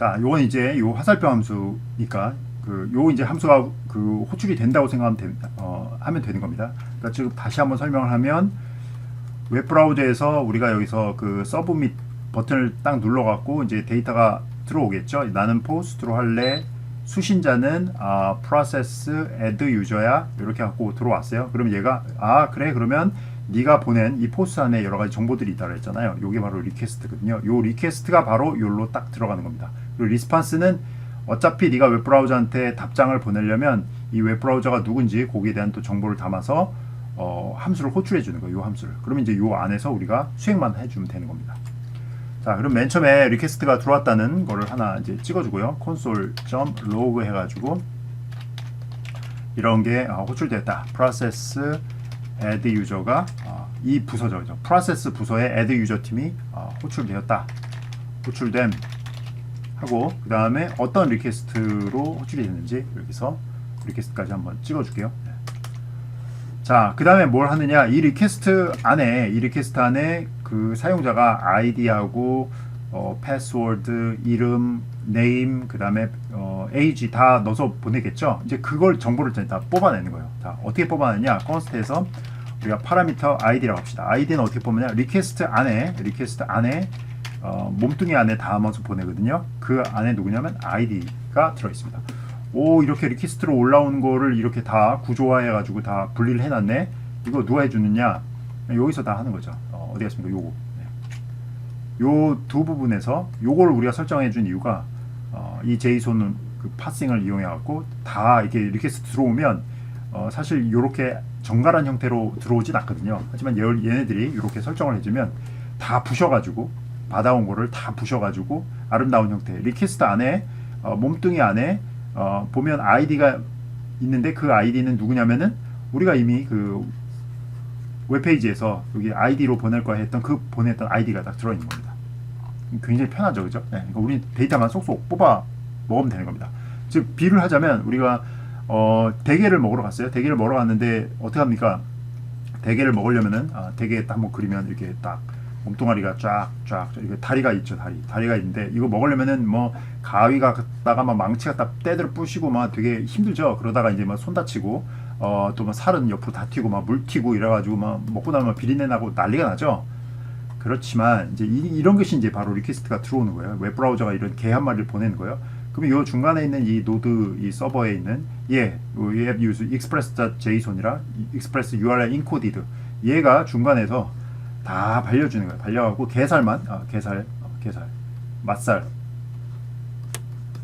자, 요건 이제 요 화살표 함수니까 그 요 이제 함수가 그 호출이 된다고 생각하면 되, 어, 하면 되는 겁니다. 그러니까 지금 다시 한번 설명을 하면 웹 브라우저에서 우리가 여기서 그 서브밋 버튼을 딱 눌러 갖고 이제 데이터가 들어오겠죠. 나는 포스트로 할래. 수신자는 아, process add user야. 이렇게 갖고 들어왔어요. 그럼 얘가 아, 그래. 그러면 네가 보낸 이 포스트 안에 여러 가지 정보들이 있다고 했잖아요. 요게 바로 리퀘스트거든요. 요 리퀘스트가 바로 요로 딱 들어가는 겁니다. 그리고 리스판스는 어차피 네가 웹브라우저한테 답장을 보내려면 이 웹브라우저가 누군지 거기에 대한 또 정보를 담아서 어, 함수를 호출해 주는 거예요. 요 함수를. 그러면 이제 요 안에서 우리가 수행만 해주면 되는 겁니다. 자, 그럼 맨 처음에 리퀘스트가 들어왔다는 거를 하나 이제 찍어주고요. console.log 해가지고 이런 게 아, 호출됐다. process add user가 아, 이 부서죠. process 부서의 add user 팀이 아, 호출되었다. 호출됨 하고 그 다음에 어떤 리퀘스트로 호출이 됐는지 여기서 리퀘스트까지 한번 찍어줄게요. 네. 자, 그 다음에 뭘 하느냐? 이 리퀘스트 안에 이 리퀘스트 안에 그 사용자가 아이디하고 어, 패스워드, 이름, 네임, 그 다음에 어, 에이지 다 넣어서 보내겠죠. 이제 그걸 정보를 다 뽑아내는 거예요. 자, 어떻게 뽑아내냐? 컨스트에서 우리가 파라미터 아이디라고 합시다. 아이디는 어떻게 뽑느냐? 리퀘스트 안에 리퀘스트 안에 어, 몸뚱이 안에 담아서 보내거든요. 그 안에 누구냐면 아이디가 들어 있습니다. 오 이렇게 리퀘스트로 올라온 거를 이렇게 다 구조화해 가지고 다 분리를 해놨네. 이거 누가 해주느냐? 여기서 다 하는 거죠. 어, 디 갔습니까? 요거. 요두 부분에서 요걸 우리가 설정해 준 이유가 어, 이 제이손 그 파싱을 이용해 갖고 다 이렇게 리퀘스트 들어오면 어, 사실 요렇게 정갈한 형태로 들어오진 않거든요. 하지만 얘, 얘네들이 이렇게 설정을 해주면 다 부셔가지고 받아온 거를 다 부셔가지고 아름다운 형태 리퀘스트 안에 어, 몸뚱이 안에 어, 보면 아이디가 있는데 그 아이디는 누구냐면은 우리가 이미 그 웹페이지에서 여기 아이디로 보낼 거야 했던 그 보냈던 아이디가 딱 들어있는 겁니다. 굉장히 편하죠, 그죠? 네, 그러니까 우리 데이터만 쏙쏙 뽑아 먹으면 되는 겁니다. 즉 비를 하자면 우리가 어, 대게를 먹으러 갔어요. 대게를 먹으러 갔는데 어떻게 합니까? 대게를 먹으려면은 아, 대게 딱 한번 그리면 이렇게 딱 몸뚱아리가 쫙쫙 이게 다리가 있죠 다리. 다리가 있는데 이거 먹으려면은 뭐 가위 갖다가 막 망치 갖다 때들 부시고 막 되게 힘들죠. 그러다가 이제 막 손 다치고 어 또 막 살은 옆으로 다 튀고 막 물 튀고 이래가지고 막 먹고 나면 비린내 나고 난리가 나죠. 그렇지만 이제 이, 런 것이 이제 바로 리퀘스트가 들어오는 거예요. 웹 브라우저가 이런 개 한 마리를 보내는 거예요. 그러면 이 중간에 있는 이 노드 이 서버에 있는 얘웹 유즈 express.json이라 express URL encoded 얘가 중간에서 다 발려주는 거예요. 발려갖고 게살만, 어, 게살, 어, 게살, 맛살,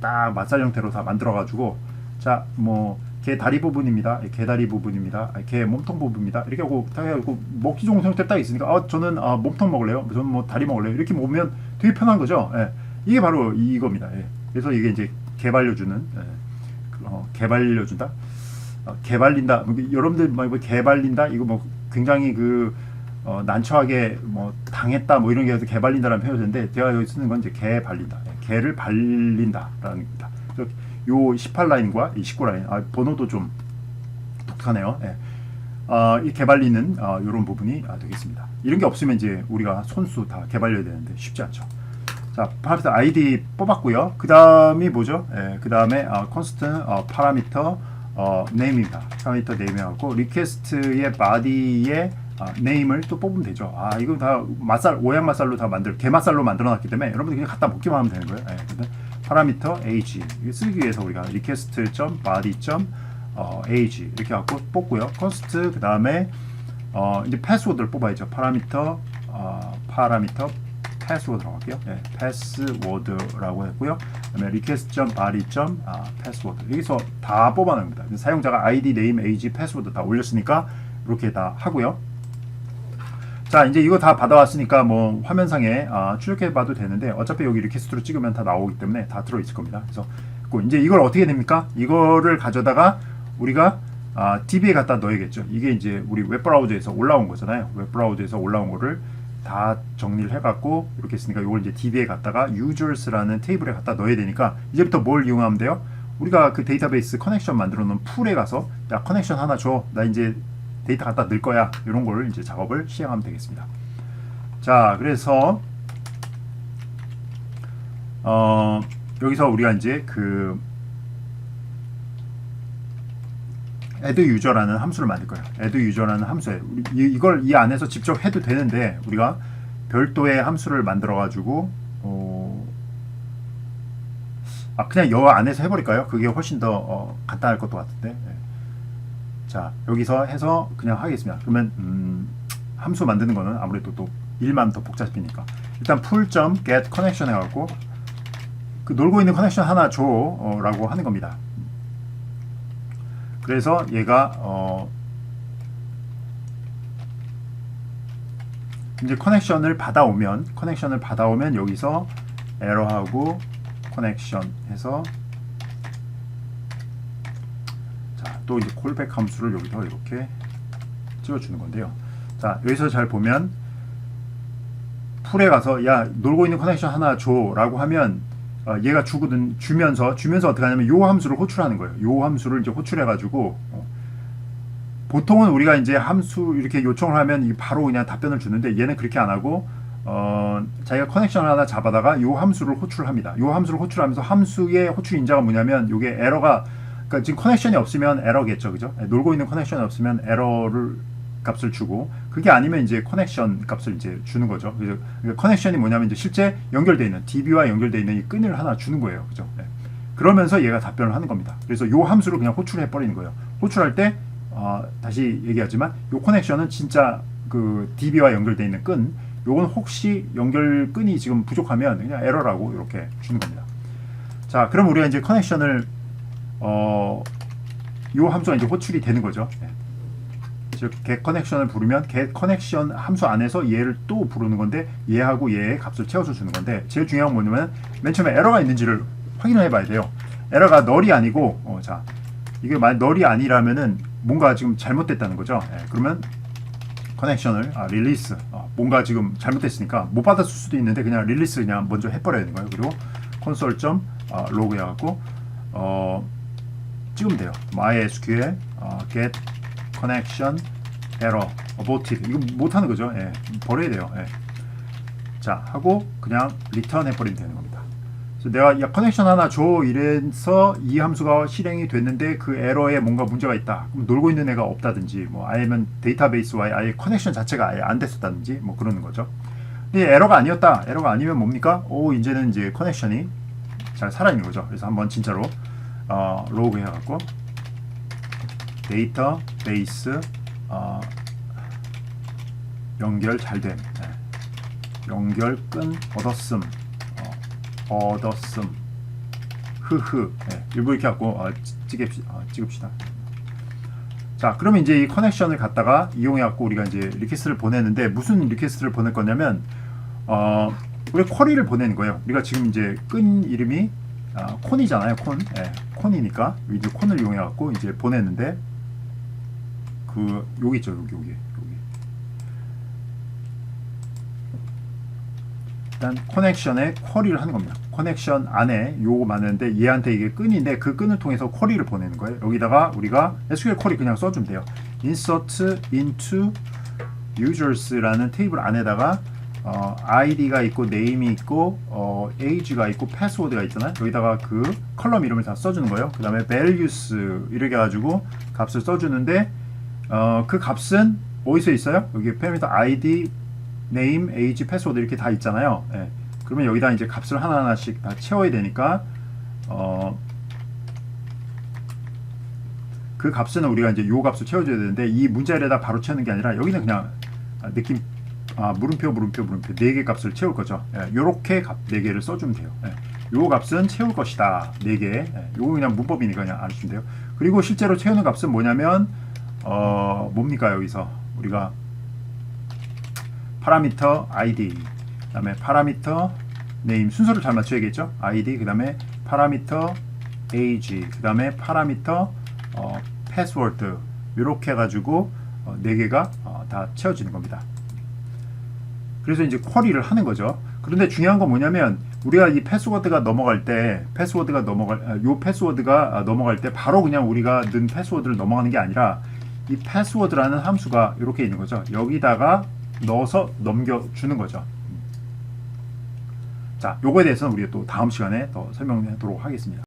딱 맛살 형태로 다 만들어가지고, 자, 뭐, 개 다리 부분입니다. 개 다리 부분입니다. 아, 개 몸통 부분입니다. 이렇게 하고, 딱 해갖고, 먹기 좋은 형태 딱 있으니까, 아, 저는, 아, 몸통 먹을래요. 저는 뭐, 다리 먹을래요. 이렇게 먹으면 되게 편한 거죠. 예. 이게 바로 이겁니다. 예. 그래서 이게 이제 개발려주는, 예. 어, 개발려준다? 어, 개발린다. 여러분들, 뭐, 개발린다? 이거 뭐, 굉장히 그, 어, 난처하게 뭐 당했다 뭐 이런 게 해서 개발린다라는 표현이 되는데 제가 여기 쓰는 건 이제 개 발린다. 예, 개를 발린다라는 겁니다. 요 18라인과 이 19라인 아, 번호도 좀 독특하네요. 예. 어, 이 개발리는 어, 이런 부분이 아, 되겠습니다. 이런 게 없으면 이제 우리가 손수 다 개발려야 되는데 쉽지 않죠. 자, 파라미터 아이디 뽑았고요. 그 다음이 뭐죠? 예, 그 다음에 어, constant 어, 파라미터 어, name입니다. 파라미터 name하고 리퀘스트의 body의 아, 네임을 또 뽑으면 되죠. 아, 이거 다 맛살, 오양 맛살로 다 만들, 게 맛살로 만들어 놨기 때문에 여러분들 그냥 갖다 먹기만 하면 되는 거예요. 네, 근데 파라미터. 이거 쓰기 위해서 우리가 request.body. 어, age 이렇게 갖고 뽑고요. const 그 다음에 어, 이제 패스워드를 뽑아야죠. 파라미터 어, 파라미터 패스워드라고 할게요. 네, 패스워드라고 했고요. 그다음에 request.body. 아, 패스워드 여기서 다 뽑아냅니다. 사용자가 id, name, age, 패스워드 다 올렸으니까 이렇게 다 하고요. 자 이제 이거 다 받아왔으니까 뭐 화면상에 아, 출력해 봐도 되는데 어차피 여기 리퀘스트로 찍으면 다 나오기 때문에 다 들어있을 겁니다. 그래서 이제 이걸 어떻게 됩니까? 이거를 가져다가 우리가 아, DB에 갖다 넣어야겠죠. 이게 이제 우리 웹브라우저에서 올라온 거잖아요. 웹브라우저에서 올라온 거를 다 정리를 해갖고 이렇게 했으니까 이걸 이제 DB에 갖다가 users라는 테이블에 갖다 넣어야 되니까 이제부터 뭘 이용하면 돼요? 우리가 그 데이터베이스 커넥션 만들어 놓은 풀에 가서 야 커넥션 하나 줘 나 이제 데이터 갖다 넣을 거야. 이런 걸 이제 작업을 시행하면 되겠습니다. 자, 그래서 어, 여기서 우리가 이제 그 add user라는 함수를 만들 거예요. add user라는 함수에 이걸 이 안에서 직접 해도 되는데 우리가 별도의 함수를 만들어 가지고 어, 아 그냥 여 안에서 해버릴까요? 그게 훨씬 더 어, 간단할 것도 같은데. 네. 자 여기서 해서 그냥 하겠습니다. 그러면 음, 함수 만드는 거는 아무래도 또 일만 더 복잡해니까 일단 풀점 get connection 해갖고 그 놀고 있는 커넥션 하나 줘라고 하는 겁니다. 그래서 얘가 어 이제 커넥션을 받아오면 커넥션을 받아오면 여기서 에러하고 커넥션 해서 자 또 이제 콜백 함수를 여기서 이렇게 찍어주는 건데요. 자 여기서 잘 보면 풀에 가서 야 놀고 있는 커넥션 하나 줘라고 하면 어, 얘가 주거든 주면서 주면서 어떻게 하냐면 요 함수를 호출하는 거예요. 요 함수를 이제 호출해 가지고 어, 보통은 우리가 이제 함수 이렇게 요청을 하면 이 바로 그냥 답변을 주는데 얘는 그렇게 안 하고 어, 자기가 커넥션을 하나 잡아다가 요 함수를 호출합니다. 요 함수를 호출하면서 함수의 호출 인자가 뭐냐면 요게 에러가 그러니까 지금 커넥션이 없으면 에러겠죠, 그죠? 예, 놀고 있는 커넥션이 없으면 에러를 값을 주고 그게 아니면 이제 커넥션 값을 이제 주는 거죠. 그래서 그러니까 커넥션이 뭐냐면 이제 실제 연결돼 있는 DB와 연결돼 있는 이 끈을 하나 주는 거예요, 그죠? 예. 그러면서 얘가 답변을 하는 겁니다. 그래서 요 함수를 그냥 호출해 버리는 거예요. 호출할 때 어, 다시 얘기하지만 요 커넥션은 진짜 그 DB와 연결돼 있는 끈. 요건 혹시 연결 끈이 지금 부족하면 그냥 에러라고 이렇게 주는 겁니다. 자, 그럼 우리가 이제 커넥션을 어, 요 함수가 이제 호출이 되는 거죠. 예. 즉 get 커넥션을 부르면 get 커넥션 함수 안에서 얘를 또 부르는 건데 얘하고 얘의 값을 채워서 주는 건데 제일 중요한 건 뭐냐면 맨 처음에 에러가 있는지를 확인을 해봐야 돼요. 에러가 널이 아니고 어, 자 이게 만약 널이 아니라면은 뭔가 지금 잘못됐다는 거죠. 예, 그러면 커넥션을 아, 릴리스 어, 뭔가 지금 잘못됐으니까 못 받았을 수도 있는데 그냥 릴리스 그냥 먼저 해버려야 되는 거예요. 그리고 콘솔 점 어, 로그 해갖고 어, 찍으면 돼요. MySQL 어, get connection error aborted 이거 못하는 거죠. 예, 버려야 돼요. 예. 자 하고 그냥 리턴 해버리면 되는 겁니다. 그래서 내가 야 커넥션 하나 줘 이래서 이 함수가 실행이 됐는데 그 에러에 뭔가 문제가 있다. 그럼 놀고 있는 애가 없다든지 뭐 아니면 데이터베이스와의 아예 커넥션 자체가 아예 안 됐었다든지 뭐 그러는 거죠. 근데 에러가 아니었다. 에러가 아니면 뭡니까? 오 이제는 이제 커넥션이 잘 살아있는 거죠. 그래서 한번 진짜로 어, 로그 해갖고 데이터 베이스 어, 연결 잘됨. 네. 연결 끈 얻었음. 어, 얻었음. 흐흐. 네. 일부 이렇게 갖고 어, 찍읍시, 어, 찍읍시다. 자 그러면 이제 이 커넥션을 갖다가 이용해 갖고 우리가 이제 리퀘스트를 보내는데 무슨 리퀘스트를 보낼 거냐면 어 우리 쿼리를 보내는 거예요. 우리가 지금 이제 끈 이름이 아, 콘이잖아요 콘 예, 콘이니까 이제 콘을 이용해 갖고 이제 보냈는데 그 여기 있죠 여기 여기 여기 일단 커넥션에 쿼리를 하는 겁니다. 커넥션 안에 요거 많은데 얘한테 이게 끈인데 그 끈을 통해서 쿼리를 보내는 거예요. 여기다가 우리가 SQL 쿼리 그냥 써주면 돼요. insert into users라는 테이블 안에다가 어, id가 있고 name이 있고 어, age가 있고 패스워드가 있잖아요. 여기다가 그 컬럼 이름을 다 써주는 거예요. 그 다음에 values 이렇게 해가지고 값을 써주는데 어, 그 값은 어디서 있어요? 여기 패러미터 id name, age, 패스워드 이렇게 다 있잖아요. 예. 그러면 여기다 이제 값을 하나하나씩 다 채워야 되니까 어, 그 값은 우리가 이제 요 값을 채워줘야 되는데 이 문자열에다 바로 채우는 게 아니라 여기는 그냥 아, 느낌 아, 물음표 물음표 물음표 네 개 값을 채울 거죠. 예, 요렇게 값네 개를 써주면 돼요. 예, 요 값은 채울 것이다 네 개. 예, 요거 그냥 문법이니까 그냥 알아주면 돼요. 그리고 실제로 채우는 값은 뭐냐면 어 뭡니까 여기서 우리가 파라미터 id 그 다음에 파라미터 네임 순서를 잘 맞춰야겠죠 id 그 다음에 파라미터 age 그 다음에 파라미터 어, 패스워드 이렇게 해가지고 어, 네 개가 어, 다 채워지는 겁니다. 그래서 이제 쿼리를 하는 거죠. 그런데 중요한 건 뭐냐면 우리가 이 패스워드가 넘어갈 때 패스워드가 넘어갈 아, 요 패스워드가 아, 넘어갈 때 바로 그냥 우리가 넣은 패스워드를 넘어가는 게 아니라 이 패스워드라는 함수가 이렇게 있는 거죠. 여기다가 넣어서 넘겨주는 거죠. 자, 요거에 대해서는 우리가 또 다음 시간에 더 설명하도록 하겠습니다.